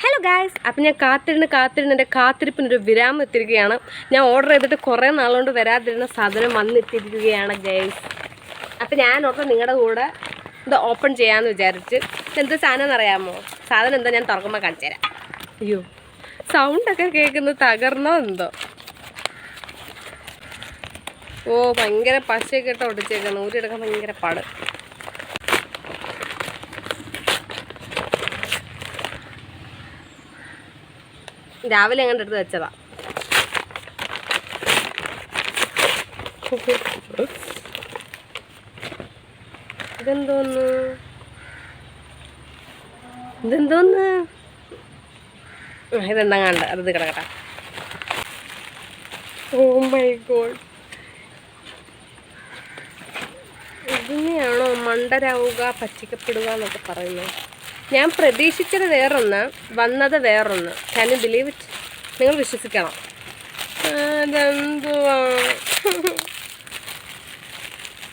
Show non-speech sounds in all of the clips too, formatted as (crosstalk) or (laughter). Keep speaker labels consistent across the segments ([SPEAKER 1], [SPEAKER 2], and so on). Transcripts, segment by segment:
[SPEAKER 1] Hello guys അപ്പം ഞാൻ കാത്തിരുന്ന് കാത്തിരുന്ന് എന്റെ കാത്തിരിപ്പിനൊരു വിരാമം എത്തിയിരിക്കുകയാണ്. ഞാൻ ഓർഡർ ചെയ്തിട്ട് കുറേ നാളുകൊണ്ട് വരാതിരുന്ന സാധനം വന്നെത്തിയിരിക്കുകയാണ് ഗൈസ് അപ്പം ഞാൻ ഓർഡർ നിങ്ങളുടെ കൂടെ ഇത് ഓപ്പൺ ചെയ്യാമെന്ന് വിചാരിച്ച്. എന്ത് സാധനം എന്നറിയാമോ സാധനം എന്താ ഞാൻ തുറക്കുമ്പോൾ കാണിച്ചു തരാം. അയ്യോ സൗണ്ടൊക്കെ കേൾക്കുന്നത് തകർന്നോ എന്തോ? ഓ ഭയങ്കര പശയൊക്കെ ഇട്ട് ഒടിച്ചേക്കുന്നു ഊരിയെടുക്കാൻ ഭയങ്കര പാട്. രാവിലെ എങ്ങനെ എടുത്ത് വെച്ചതാ. ഇതെന്തോന്ന്? ഇതെന്തോന്ന്? ആ, ഇതെന്താ കണ്ട? അത് കിടക്കട്ടെ. ഓ മൈ ഗോഡ് ഇതിനെയാണോ മണ്ടരാവുക പറ്റിക്കപ്പെടുക എന്നൊക്കെ പറയുന്നത്? ഞാൻ പ്രതീക്ഷിച്ചത് വേറൊന്ന് വന്നത് വേറൊന്ന്. ക്യാൻ യു ബിലീവ് ഇറ്റ് നിങ്ങൾ വിശ്വസിക്കണം. അതെന്തുവാ?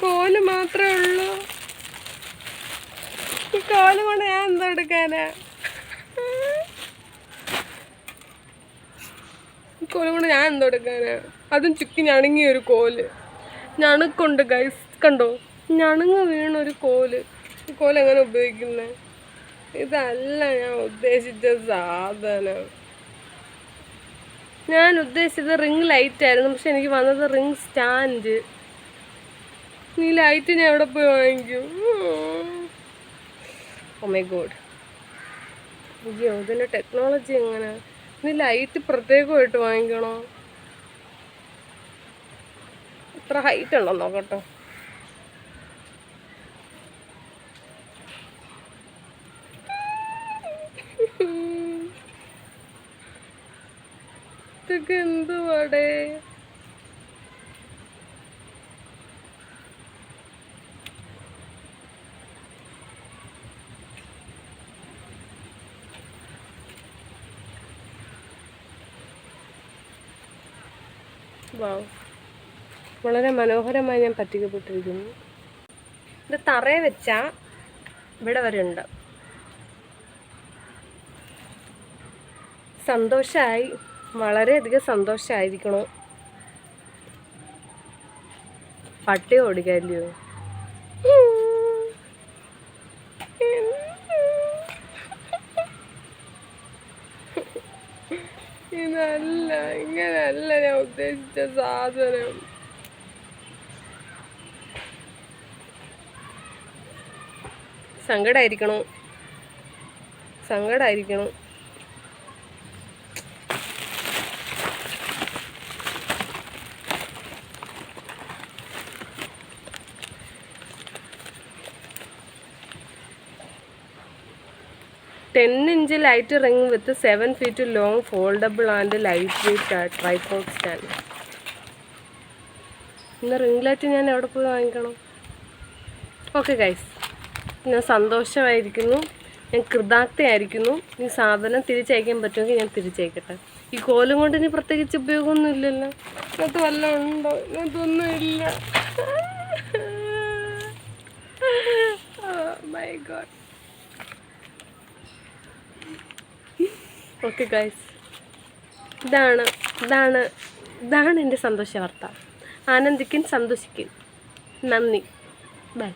[SPEAKER 1] കോൽ മാത്രമേ ഉള്ളൂ. ഈ കോൽ കൊണ്ട് ഞാൻ എന്താ എടുക്കാനാ? ഈ കോൽ കൊണ്ട് ഞാൻ എന്താ എടുക്കാനാ? അതും ചുക്കി ഞണങ്ങിയ ഒരു കോൽ. ഞണുക്കുണ്ട് ഗൈസ് കണ്ടോ? ഞണുങ്ങ് വീണൊരു കോൽ. ഈ കോൽ എങ്ങനെ ഉപയോഗിക്കുന്നത് ഇതല്ല ഞാൻ ഉദ്ദേശിച്ച സാധനം. ഞാൻ ഉദ്ദേശിച്ചത് റിംഗ് ലൈറ്റ് ആയിരുന്നു പക്ഷെ എനിക്ക് വന്നത് റിംഗ് സ്റ്റാൻഡ് നീ ലൈറ്റ് ഞാൻ എവിടെ പോയി വാങ്ങിക്കും? ഗോഡ്. അയ്യോ ഇതിന്റെ ടെക്നോളജി എങ്ങനെ? നീ ലൈറ്റ് പ്രത്യേകമായിട്ട് വാങ്ങിക്കണോ? ഇത്ര ഹൈറ്റ് ഉണ്ടോ നോക്കട്ടോ. ഇതൊക്കെ എന്തുവാടേ? വാവ് വളരെ മനോഹരമായി ഞാൻ പറ്റിക്കപ്പെട്ടിരിക്കുന്നു. ഇത് തറയെ വെച്ച ഇവിടെ വരെ ഉണ്ട്. സന്തോഷമായി വളരെയധികം സന്തോഷമായിരിക്കണോ പട്ടി ഓടിക്കാല്ലയോ ഇതല്ല ഇങ്ങനല്ല ഞാൻ ഉദ്ദേശിച്ച സാധനം. സങ്കടായിരിക്കണോ. സങ്കടായിരിക്കണോ. Ten inch light ring with seven feet long foldable and light weight tripod stand ഇന്ന് റിംഗ് ലൈറ്റ് ഞാൻ എവിടെ പോയി വാങ്ങിക്കണം? ഓക്കെ ഗൈസ് ഞാൻ സന്തോഷമായിരിക്കുന്നു. ഞാൻ കൃതാർത്ഥയായിരിക്കുന്നു ഈ സാധനം തിരിച്ചയക്കാൻ പറ്റുമെങ്കിൽ ഞാൻ തിരിച്ചയക്കട്ടെ. ഈ കോലും കൊണ്ട് ഇനി പ്രത്യേകിച്ച് ഉപയോഗമൊന്നും ഇല്ലല്ലോ. ഇതിനകത്ത് വല്ല ഉണ്ടോ? ഇതിനകത്തൊന്നും ഇല്ല. (laughs) മൈ ഗോഡ് ഓക്കെ ഗൈസ് ഇതാണ് ഇതാണ് ഇതാണ് എന്റെ സന്തോഷ വാർത്ത ആനന്ദിക്കും സന്തോഷിക്കും. നന്ദി. ബൈ